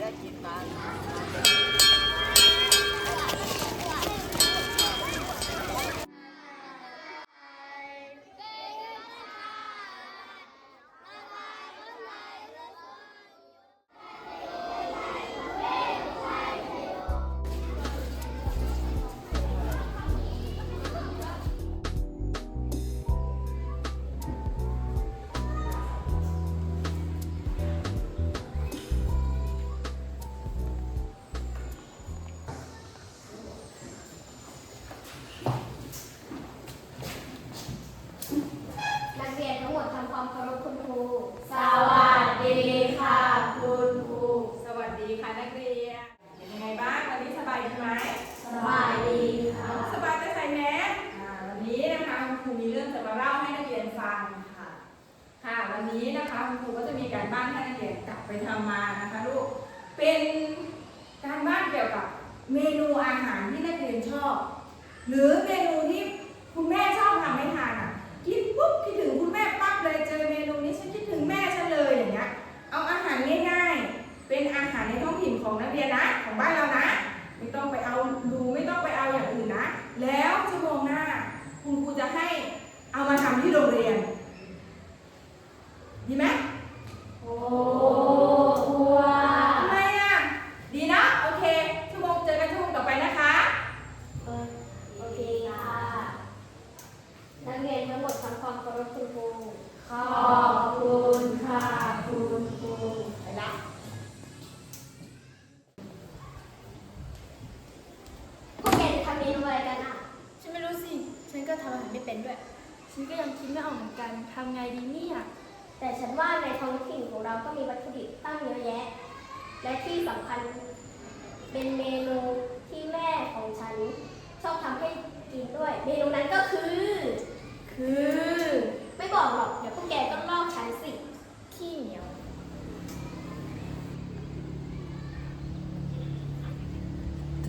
Kita. คุณครูก็จะมีการบ้านให้นักเรียนกลับไปทำมานะคะลูก เป็นการบ้านเกี่ยวกับเมนูอาหารที่นักเรียนชอบ หรือเมนูที่คุณแม่ชอบทำให้ทานอะคิดปุ๊บคิดถึงคุณแม่ปั๊บเลยเจอเมนูนี้ฉันคิดถึงแม่ฉันเลยอย่างเงี้ย เอาอาหารง่ายๆ เป็นอาหารในท้องถิ่นของนักเรียนนะ ของบ้านเรานะ ไม่ต้องไปเอาดูไม่ต้องไปเอาอย่างอื่นนะ แล้วชั่วโมงหน้า คุณครูจะให้เอามาทำที่โรงเรียน ดีไหม โอ้ครูว่า ทำไมอะ ดีนะ โอเค ชั่วโมงเจอกันชั่วโมงต่อไปนะคะ โอเคค่ะ นักเรียนทั้งหมดทำความเคารพคุณครู ขอบคุณค่ะ คุณครู ไปละ พวกแกจะทำเมนูอะไรกันอะ ฉันไม่รู้สิ ฉันก็ทำอาหารไม่ เป็นด้วย ฉันก็ยังคิดไม่ออกเหมือนกันทำไงดีเนี่ยแต่ฉันว่าในท้องถิ่นของเราก็มีวัตถุดิบตั้งเยอะแยะ และที่สำคัญเป็นเมนูที่แม่ของฉัน ชอบทำให้กินด้วย เมนูนั้นก็คือ คือ ไม่บอกหรอก เดี๋ยวพวกแกต้องลอกฉันสิขี้เหนียว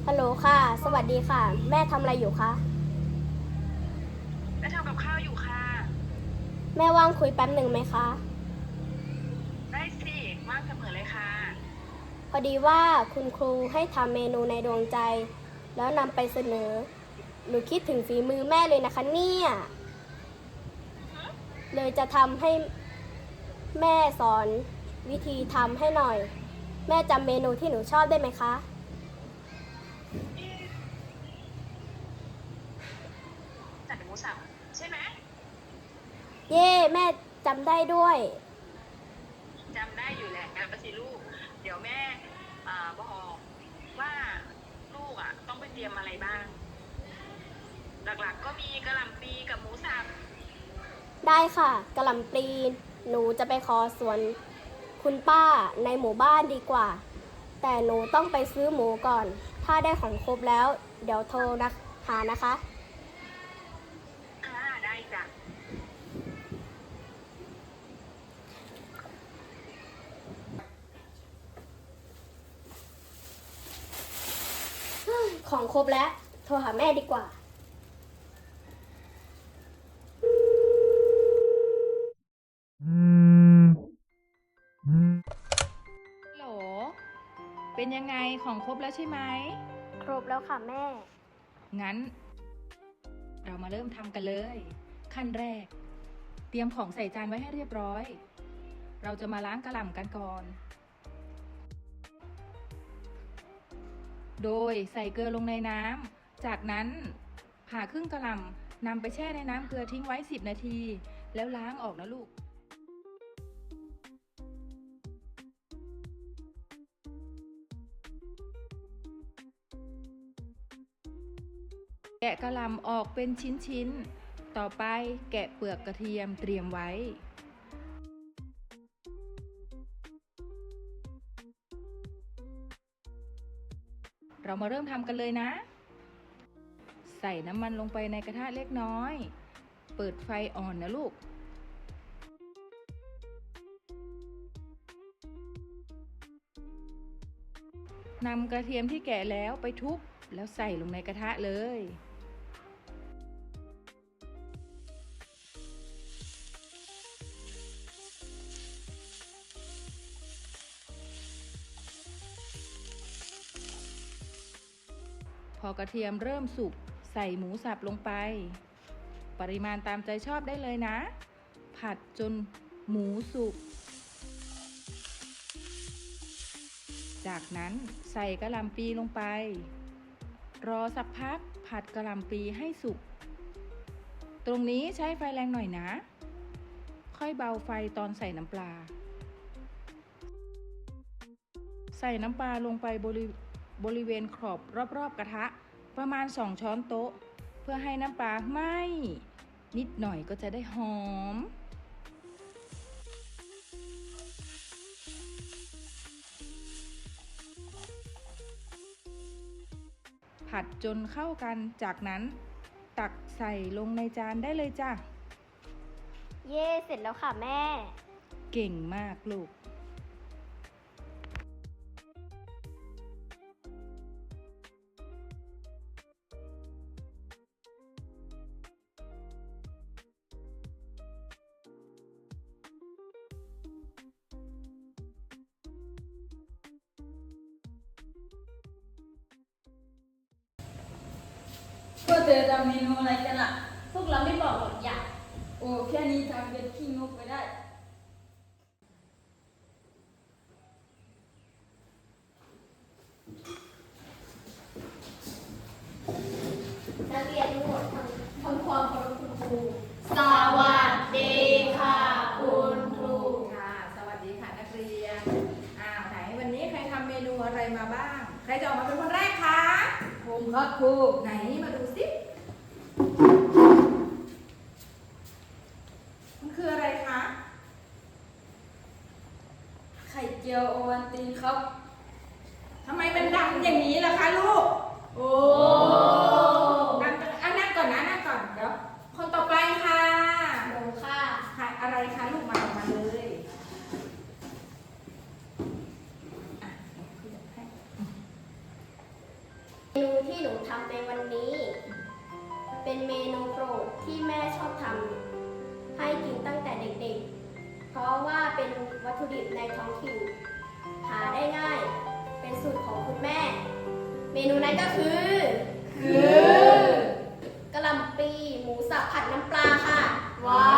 ฮัลโหลค่ะ สวัสดีค่ะ แม่ทำอะไรอยู่คะ ทำกับข้าวอยู่ค่ะ แม่ว่างคุยแป๊บหนึ่งไหมคะ ได้สิว่างเสมอเลยค่ะ พอดีว่าคุณครูให้ทำเมนูในดวงใจ แล้วนำไปเสนอ หนูคิดถึงฝีมือแม่เลยนะคะเนี่ย เลยจะทำให้แม่สอนวิธีทำให้หน่อย แม่จำเมนูที่หนูชอบได้ไหมคะ จัดหมูสับใช่ไหม เย่แม่จำได้ด้วย จำได้อยู่แหละแต่ประสิลูก เดี๋ยวแม่อ่าบอกว่าลูกอะ ต้องไปเตรียมอะไรบ้าง หลักๆ ก็มีกระหล่ำปีกับหมูสับได้ค่ะกระหล่ำปลีหนูจะไปขอสวนคุณป้าในหมู่บ้านดีกว่า แต่หนูต้องไปซื้อหมูก่อน ถ้าได้ของครบแล้ว เดี๋ยวโทรนะหานะคะค่ะได้จ้ะ ของครบแล้ว โทรหาแม่ดีกว่า ฮัลโหล เป็นยังไงของครบแล้วใช่ไหม ครบแล้วค่ะแม่ งั้น เรามาเริ่มทำกันเลย ขั้นแรก เตรียมของใส่จานไว้ให้เรียบร้อย เราจะมาล้างกระหล่ำกันก่อน โดยใส่เกลือลงในน้ำ จากนั้นผ่าครึ่งกระหล่ำนำไปแช่ในน้ำเกลือทิ้งไว้ 10 นาที แล้วล้างออกนะลูกแกะกระหล่ำออกเป็นชิ้นๆ ต่อไปแกะเปลือกกระเทียมเตรียมไว้ เรามาเริ่มทำกันเลยนะ ใส่น้ำมันลงไปในกระทะเล็กน้อย เปิดไฟอ่อนนะลูก นำกระเทียมที่แกะแล้วไปทุบแล้วใส่ลงในกระทะเลย พอกระเทียมเริ่มสุกใส่หมูสับลงไป ปริมาณตามใจชอบได้เลยนะ ผัดจนหมูสุก จากนั้นใส่กระหล่ำปีลงไป รอสักพักผัดกระหล่ำปีให้สุก ตรงนี้ใช้ไฟแรงหน่อยนะ ค่อยเบาไฟตอนใส่น้ำปลา ใส่น้ำปลาลงไปบริ บริเวณขอบรอบๆกระทะ ประมาณ 2 ช้อนโต๊ะ เพื่อให้น้ำปลาไหม้นิดหน่อยก็จะได้หอม ผัดจนเข้ากันจากนั้นตักใส่ลงในจานได้เลยจ้ะ เย่เสร็จแล้วค่ะแม่ เก่งมากลูก พวกเธอทำเมนูอะไรกันล่ะ พวกเราไม่บอกหรอกอยากโอ้แค่นี้ทำเป็นขี้งกไปได้ นักเรียนทั้งหมดทำทำความเคารพคุณครู สวัสดีค่ะคุณครู ค่ะ สวัสดีค่ะนักเรียนอ้าวไหนวันนี้ใครทำเมนูอะไรมาบ้าง ใครจะออกมาเป็นคนแรกคะ ผมครับครู ไหนมาดูสิมันคืออะไรคะ ไข่เจียวโอวันตินครับ ทำไมมันดำอย่างนี้ล่ะคะลูก โอ้ดำจังอะนั่งก่อนนะนั่งก่อนเดี๋ยวคนต่อไปค่ะหนูค่ะค่ะอะไรคะลูกมาออกมาเลยอะเดี๋ยวให้เมนูที่หนูทำในวันนี้ เป็นเมนูโปรดที่แม่ชอบทำให้กินตั้งแต่เด็กๆ เพราะว่าเป็นวัตถุดิบในท้องถิ่นหาได้ง่าย เป็นสูตรของคุณแม่ เมนูนั้นก็คือ คือกะหล่ำปีหมูสับผัดน้ำปลาค่ะ ว้า